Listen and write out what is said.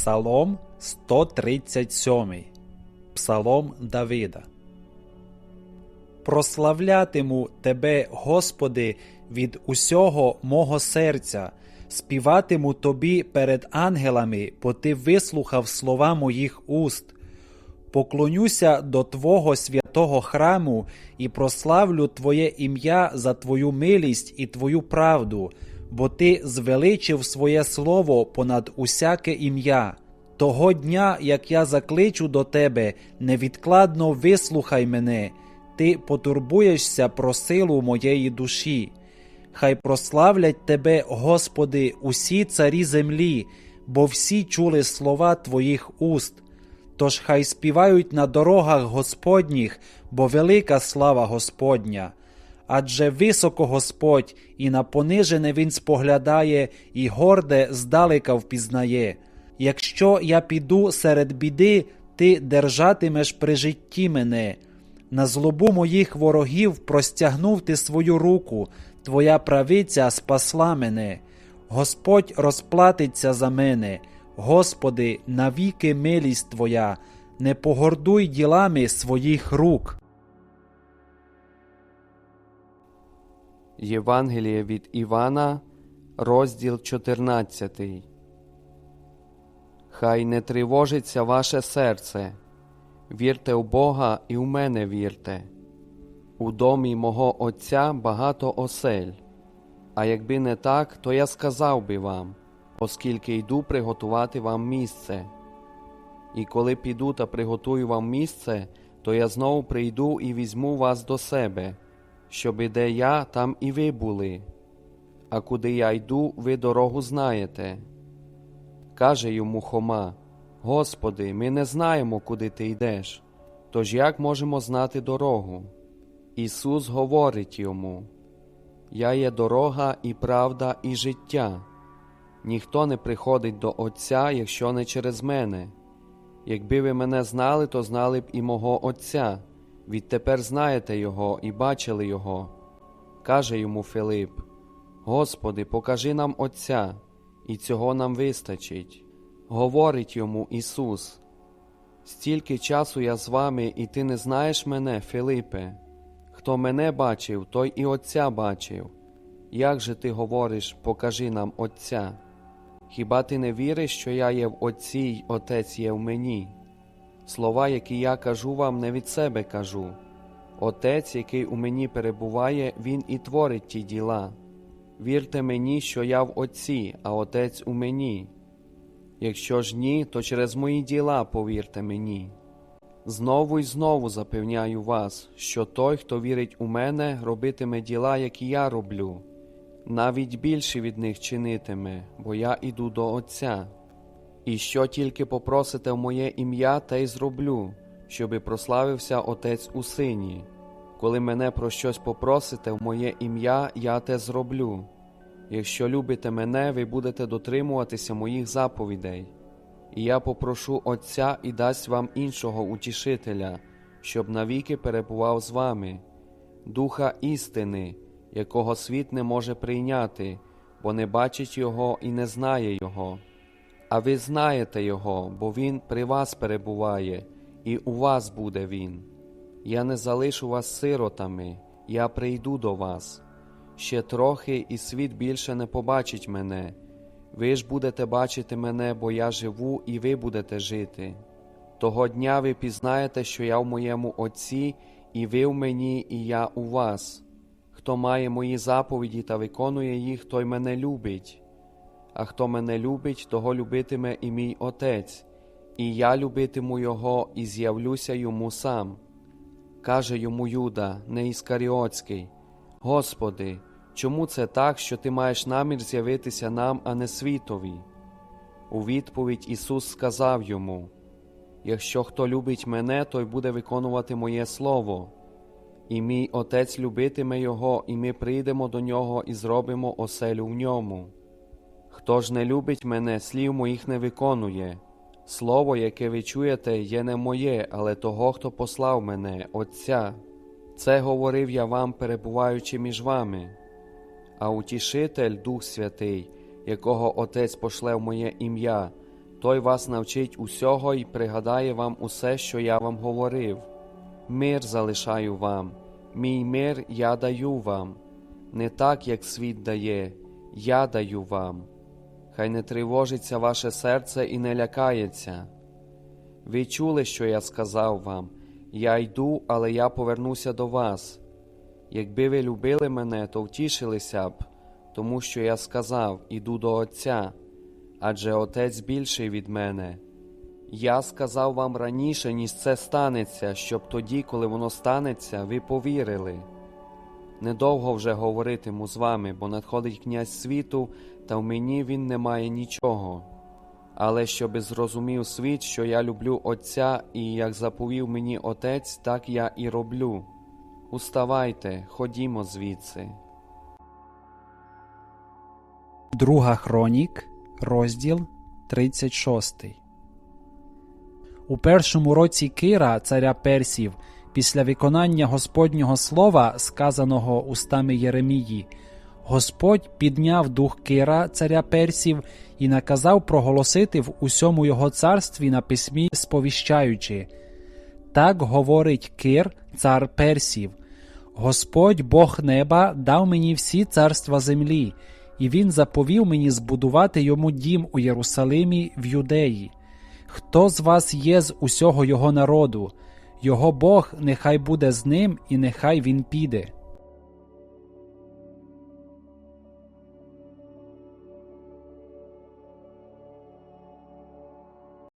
Псалом 137. Псалом Давида. Прославлятиму Тебе, Господи, від усього мого серця, співатиму Тобі перед ангелами, бо Ти вислухав слова моїх уст. Поклонюся до Твого святого храму і прославлю Твоє ім'я за Твою милість і Твою правду, бо Ти звеличив своє слово понад усяке ім'я. Того дня, як я закличу до Тебе, невідкладно вислухай мене, Ти потурбуєшся про силу моєї душі. Хай прославлять Тебе, Господи, усі царі землі, бо всі чули слова Твоїх уст. Тож хай співають на дорогах Господніх, бо велика слава Господня. Адже високо Господь і на понижене Він споглядає, і горде здалека впізнає. Якщо я піду серед біди, ти держатимеш при житті мене. На злобу моїх ворогів простягнув ти свою руку, твоя правиця спасла мене. Господь розплатиться за мене. Господи, навіки милість Твоя, не погордуй ділами своїх рук. Євангеліє від Івана, розділ 14. Хай не тривожиться ваше серце, вірте в Бога і в мене вірте. У домі мого Отця багато осель, а якби не так, то я сказав би вам, оскільки йду приготувати вам місце. І коли піду та приготую вам місце, то я знову прийду і візьму вас до себе, щоби де я, там і ви були. А куди я йду, ви дорогу знаєте. Каже йому Хома: Господи, ми не знаємо, куди ти йдеш. Тож як можемо знати дорогу? Ісус говорить йому: Я є дорога і правда, і життя. Ніхто не приходить до Отця, якщо не через мене. Якби ви мене знали, то знали б і мого Отця. Відтепер знаєте Його і бачили Його. Каже йому Филип: Господи, покажи нам Отця, і цього нам вистачить. Говорить йому Ісус: Стільки часу я з вами, і ти не знаєш мене, Филипе. Хто мене бачив, той і Отця бачив. Як же ти говориш, покажи нам Отця? Хіба ти не віриш, що я є в Отці й Отець є в мені? Слова, які я кажу вам, не від себе кажу. Отець, який у мені перебуває, Він і творить ті діла. Вірте мені, що я в Отці, а Отець у мені. Якщо ж ні, то через мої діла повірте мені. Знову й знову запевняю вас, що той, хто вірить у мене, робитиме діла, які я роблю, навіть більше від них чинитиме, бо я іду до Отця. І що тільки попросите в моє ім'я, те й зроблю, щоби прославився Отець у сині. Коли мене про щось попросите в моє ім'я, я те зроблю. Якщо любите мене, ви будете дотримуватися моїх заповідей. І я попрошу Отця і дасть вам іншого утішителя, щоб навіки перебував з вами, Духа істини, якого світ не може прийняти, бо не бачить Його і не знає Його. А ви знаєте Його, бо Він при вас перебуває, і у вас буде Він. Я не залишу вас сиротами, я прийду до вас. Ще трохи, і світ більше не побачить мене. Ви ж будете бачити мене, бо я живу, і ви будете жити. Того дня ви пізнаєте, що я в моєму Отці, і ви в мені, і я у вас. Хто має мої заповіді та виконує їх, той мене любить. А хто мене любить, того любитиме і мій Отець, і я любитиму Його і з'явлюся йому сам. Каже йому Юда, не Іскаріотський, Господи, чому це так, що ти маєш намір з'явитися нам, а не світові? У відповідь Ісус сказав йому: Якщо хто любить мене, той буде виконувати моє Слово, і мій Отець любитиме Його, і ми прийдемо до нього і зробимо оселю в ньому. Хто ж не любить мене, слів моїх не виконує. Слово, яке ви чуєте, є не моє, але того, хто послав мене, Отця. Це говорив я вам, перебуваючи між вами. А утішитель, Дух Святий, якого Отець пошле в моє ім'я, той вас навчить усього і пригадає вам усе, що я вам говорив. Мир залишаю вам, мій мир я даю вам, не так, як світ дає, я даю вам. Хай не тривожиться ваше серце і не лякається. Ви чули, що я сказав вам, я йду, але я повернуся до вас. Якби ви любили мене, то втішилися б, тому що я сказав, іду до Отця, адже Отець більший від мене. Я сказав вам раніше, ніж це станеться, щоб тоді, коли воно станеться, ви повірили. Недовго вже говоритиму з вами, бо надходить князь світу, та в мені він не має нічого. Але щоби зрозумів світ, що я люблю Отця, і як заповів мені Отець, так я і роблю. Уставайте, ходімо звідси. Друга Хронік, розділ 36. У першому році Кира, царя Персів, після виконання Господнього слова, сказаного устами Єремії, Господь підняв дух Кира, царя Персів, і наказав проголосити в усьому його царстві на письмі, сповіщаючи Так говорить Кир, цар Персів. Господь Бог неба дав мені всі царства землі, і він заповів мені збудувати йому дім у Єрусалимі в Юдеї. Хто з вас є з усього його народу? Його Бог нехай буде з ним, і нехай він піде.